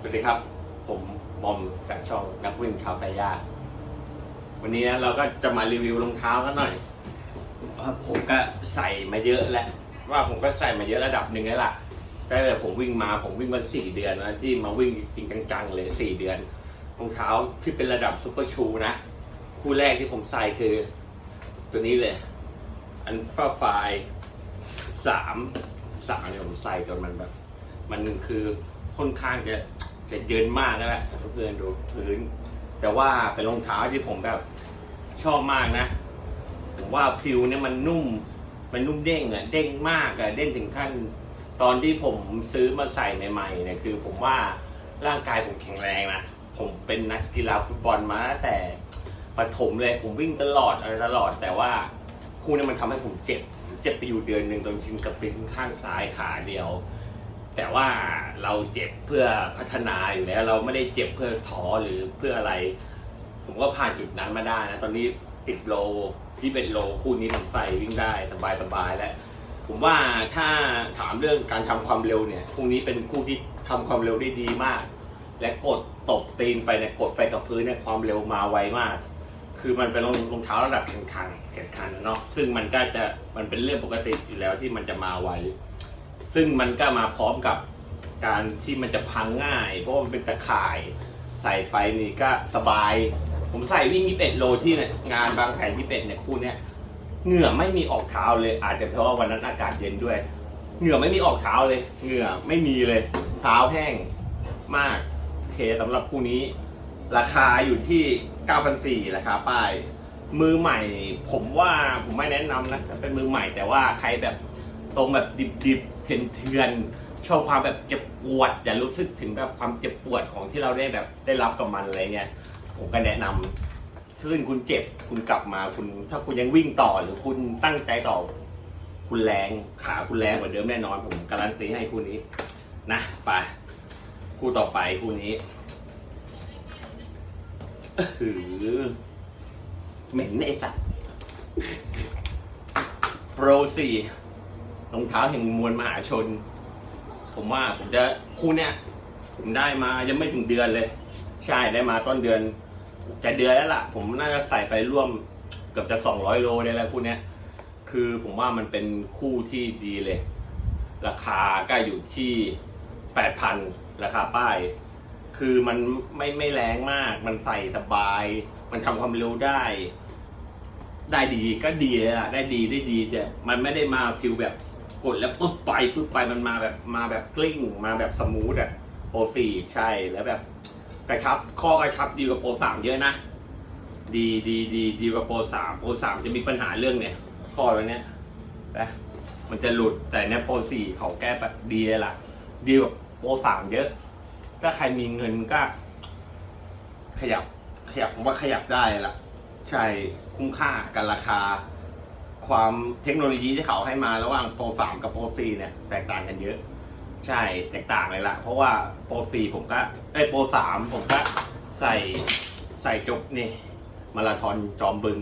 สวัสดีครับ ผมบอมจากช่องนักวิ่งชาวไซยาวันนี้นะเราก็จะมารีวิวรองเท้ากันหน่อยว่าผมก็ใส่มาเยอะแล้วว่าผมก็ใส่มาเยอะระดับหนึ่งแล้วล่ะแต่ผมวิ่งมาผมวิ่งมาสี่เดือนนะที่มาวิ่งจริงจังๆเลยสี่เดือนรองเท้าที่เป็นระดับซุปเปอร์ชูนะ คู่แรกที่ผมใส่คือ ตัวนี้เลยอันฟ้าไฟสามสามเนี่ยผมใส่จนมันแบบ มันคือ ค่อนข้างจะจะเยินมากแล้วแหละเพื่อนดูพื้น แต่ว่าเป็นรองเท้าที่ผมแบบชอบมากนะ ผมว่าผิวเนี่ยมันนุ่ม มันนุ่มเด้งอะเด้งมากอะเด้งถึงขั้น ตอนที่ผมซื้อมาใส่ใหม่ๆเนี่ยคือ ผมว่าร่างกายผมแข็งแรงนะผมเป็นนักกีฬาฟุตบอลมาตั้งแต่ประถมเลยผมวิ่งตลอดอะไรตลอด แต่ว่าคู่นี้มันทำให้ผมเจ็บ เจ็บไปอยู่เดือนหนึ่งตอนชินสปรินข้างซ้ายขาเดียว แต่ว่าเราเจ็บเพื่อพัฒนาอยู่แล้ว เราไม่ได้เจ็บเพื่อท้อหรือเพื่ออะไร ผมก็ผ่านจุดนั้นมาได้นะตอนนี้สิบโลที่เป็นโลคู่นี้ผมใส่วิ่งได้สบายสบายแล้วผมว่าถ้าถามเรื่องการทำความเร็วเนี่ยคู่นี้เป็นคู่ที่ทำความเร็วได้ดีมาก และกดตบตีนไปเนี่ยกดไปกับพื้นเนี่ยความเร็วมาไวมาก คือมันเป็นรองรองเท้าระดับแข่งขันแข่งขันเนาะซึ่งมันก็จะมันเป็นเรื่องปกติอยู่แล้วที่มันจะมาไว ซึ่งมันก็มาพร้อมกับการที่มันจะพังง่าย เพราะว่ามันเป็นตะข่ายใส่ไปนี่ก็สบาย ผมใส่วิ่ง21โลที่เนี่ยงานบางแสน21เนี่ยคู่เนี้ยเหงื่อไม่มีออกเท้าเลย อาจจะเพราะว่าวันนั้นอากาศเย็นด้วย เหงื่อไม่มีออกเท้าเลย เหงื่อไม่มีเลยเท้าแห้งมากโอเคสำหรับคู่นี้ ราคาอยู่ที่9,400ราคาป้ายมือใหม่ ผมว่าผมไม่แนะนำนะเป็นมือใหม่แต่ว่าใครแบบตรงแบบดิบๆ เถื่อนๆชอบความแบบเจ็บปวด อย่ารู้สึกถึงแบบความเจ็บปวดของที่เราได้แบบได้รับกับมันอะไรเงี้ยผมก็แนะนำซึ่งคุณเจ็บคุณกลับมาคุณ ถ้าคุณยังวิ่งต่อหรือคุณตั้งใจต่อ คุณแรงขาคุณแรงกว่าเดิมแน่นอน ผมการันตีให้คู่นี้นะไปคู่ต่อไปคู่นี้หือเหม็นไอ้สัตว์โปรสี่ รองเท้าแห่งมวลมหาชน ผมว่าผมจะคู่เนี้ยผมได้มายังไม่ถึงเดือนเลย ใช่ได้มาต้นเดือน จะเดือนแล้วล่ะ ผมน่าจะใส่ไปร่วมเกือบจะสองร้อยโลได้แล้วคู่เนี้ยคือผมว่ามันเป็นคู่ที่ดีเลย ราคาก็อยู่ที่แปดพันราคาป้าย คือมันไม่ไม่แรงมาก มันใส่สบาย มันทำความเร็วได้ ได้ดีก็ดีอะได้ดีได้ดีแต่มันไม่ได้มาฟิลแบบ กดแล้วปุ๊บไปปุ๊บไปมันมาแบบมาแบบกลิ้ง มาแบบสมูทอะโปรสี่ใช่แล้วแบบกระชับข้อกระชับดีกว่าโปรสามเยอะนะ ดีดีดีดีกว่าโปรสามโปรสามจะมีปัญหาเรื่องเนี่ยข้อตัวเนี้ยนะมันจะหลุดแต่เนี้ยโปรสี่เขาแก้แบบดีเลยล่ะ ดีกว่าโปรสามเยอะ ถ้าใครมีเงินก็ ขยับขยับผมว่าขยับได้ละใช่คุ้มค่ากันราคา ความเทคโนโลยีที่เขาให้มาระหว่างโปรสามกับโปรสี่เนี่ยแตกต่างกันเยอะ ใช่แตกต่างเลยละเพราะว่าโปรสี่ผมก็ไอโปรสามผมก็ใส่ใส่จบนี่มาราธอนจอมบึง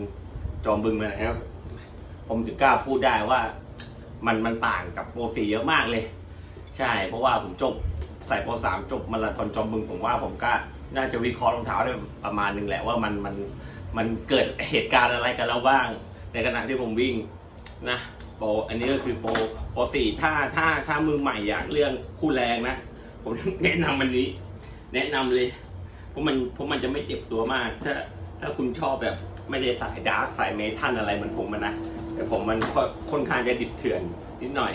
จอมบึงมานะครับ ผมถึงกล้าพูดได้ว่า มันมันต่างกับโปรสี่เยอะมากเลย ใช่ เพราะว่าผมจบใส่โปรสามจบมาราธอนจอมบึงผมว่าผมก็น่าจะวิเคราะห์รองเท้าได้ประมาณหนึงแหละว่ามันมันมันเกิดเหตุการณ์อะไรกันแล้วบ้าง ในขณะที่ผมวิ่งนะโปรอันนี้ก็คือโปรโปรสี่ถ้าถ้าถ้ามือใหม่อยากเรื่องคู่แรงนะ ผมแนะนำอันนี้ แนะนำเลยเพราะมันเพราะมันจะไม่เจ็บตัวมาก ถ้าถ้าคุณชอบแบบไม่ได้สายดาร์กสายเมทัลอะไรเหมันผมมันนะแต่ผมมันค่อนค่อนข้างจะดิบเถื่อนนิดหน่อย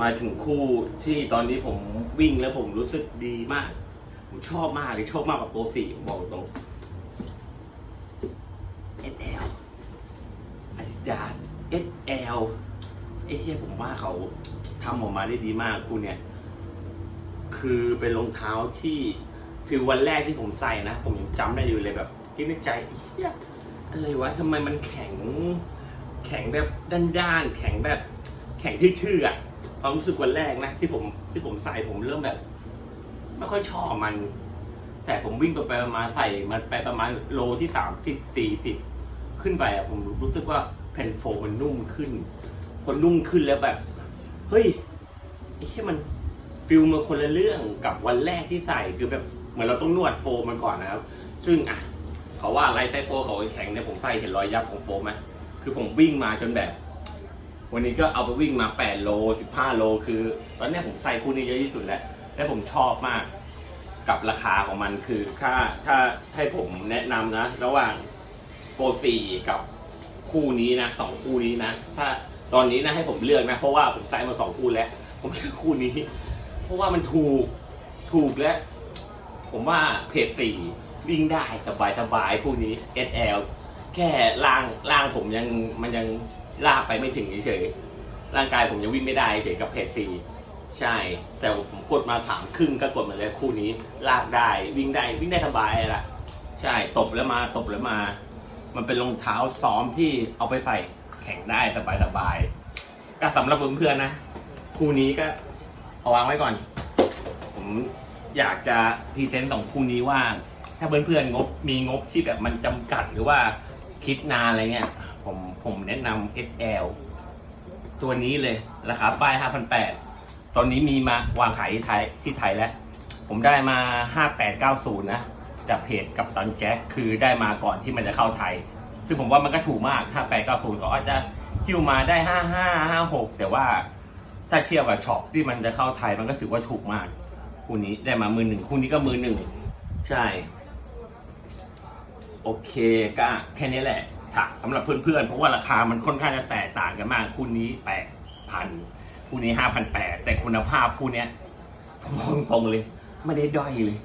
มาถึงคู่ที่ตอนนี้ผมวิ่งแล้วผมรู้สึกดีมาก ผมชอบมากเลยชอบมากกว่าโปรสี่ผมบอกตรง SL อาดิดาส SL ไอ้ที่ผมว่าเขาทำออกมาได้ดีมากคู่เนี้ยคือเป็นรองเท้าที่ฟิลวันแรกที่ผมใส่นะ ผมยังจำได้อยู่เลยแบบคิดในใจเฮียอะไรวะทำไมมันแข็ง แข็งแบบด้านๆแข็งแบบ แข็งทื่อๆอะความรู้สึกวันแรกนะที่ผมที่ผมใส่ผมเริ่มแบบไม่ค่อยชอบมัน แต่ผมวิ่งไปไปมาณใส่มันไปประมาณโลที่สามสิบสี่สิบขึ้นไปอะผมรู้สึกว่าแผ่นโฟมมันนุ่มขึ้น พอนุ่มขึ้นแล้วแบบ เฮ้ยไอ้ที่มันฟิลมันคนละเรื่องกับวันแรกที่ใส่คือแบบเหมือนเราต้องนวดโฟมมันก่อนนะครับ ซึ่งอะเขาว่าไลท์ไซโฟเขาแข็งเนี่ยผมใส่เห็นรอยยับของโฟมไหมคือผมวิ่งมาจนแบบ วันนี้ก็เอาไปวิ่งมา 8 โล 15 โล คือ ตอนนี้ผมใส่คู่นี้เยอะที่สุดแล้ว และผมชอบมากกับราคาของมันคือถ้าถ้าให้ผมแนะนำนะ ระหว่างโปรสี่กับคู่นี้นะสองคู่นี้นะ ถ้า ตอนนี้นะให้ผมเลือกนะ เพราะว่าผมใส่มาสองคู่แล้ว ผมเลือกคู่นี้ เพราะว่ามันถูกถูกและ ผมว่าเพจสี่วิ่งได้สบายสบายๆคู่นี้ SL แค่ล่างล่างผมยังมันยังลากไปไม่ถึงเฉยร่างกายผมยังวิ่งไม่ได้เฉยกับเพจสี่ใช่ แต่ผมกดมาสามครึ่งก็กดมาเลยคู่นี้ ลากได้วิ่งได้วิ่งได้สบายละใช่ตบแล้วมาตบแล้วมา มันเป็นรองเท้าซ้อมที่เอาไปใส่ แข่งได้สบายๆก็สำหรับเพื่อนๆนะ คู่นี้ก็เอาวางไว้ก่อน ผมอยากจะพรีเซนต์สองคู่นี้ว่า ถ้าเพื่อนๆงบมีงบที่แบบมันจำกัดหรือว่าคิดนานอะไรเงี้ย ผมผมแนะนำ XL ตัวนี้เลย ราคาป้าย5,800 ตอนนี้มีมาวางขายที่ไทยที่ไทยแล้ว ผมได้มา 5890 นะจากเพจกับตันแจ็คคือได้มาก่อนที่มันจะเข้าไทย ซึ่งผมว่ามันก็ถูกมาก 5890เขาอาจจะฮิวมาได้ 55 56 แต่ว่าถ้าเทียบกับช็อปที่มันจะเข้าไทยมันก็ถือว่าถูกมาก คู่นี้ได้มามือหนึ่งคู่นี้ก็มือหนึ่งใช่ โอเคก็แค่นี้แหละถ้าสำหรับเพื่อนๆเพราะว่าราคามันค่อนข้างจะแตกต่างกันมาก คู่นี้แปดพันคู่นี้ห้าพันแปดแต่คุณภาพคู่เนี้ยผมบอกตรงๆเลย ไม่ได้ด้อยเลย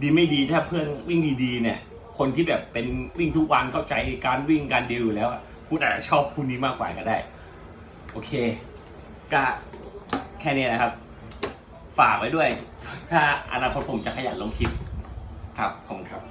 ดีไม่ดีถ้าเพื่อนวิ่งดีๆเนี่ย คนที่แบบเป็นวิ่งทุกวันเข้าใจการวิ่งการดีลอยู่แล้วคุณอาจจะชอบคู่นี้มากกว่าก็ได้ โอเคก็แค่นี้นะครับ ฝากไว้ด้วย ถ้าอนาคตผมจะขยันลงคลิปครับ ขอบคุณครับ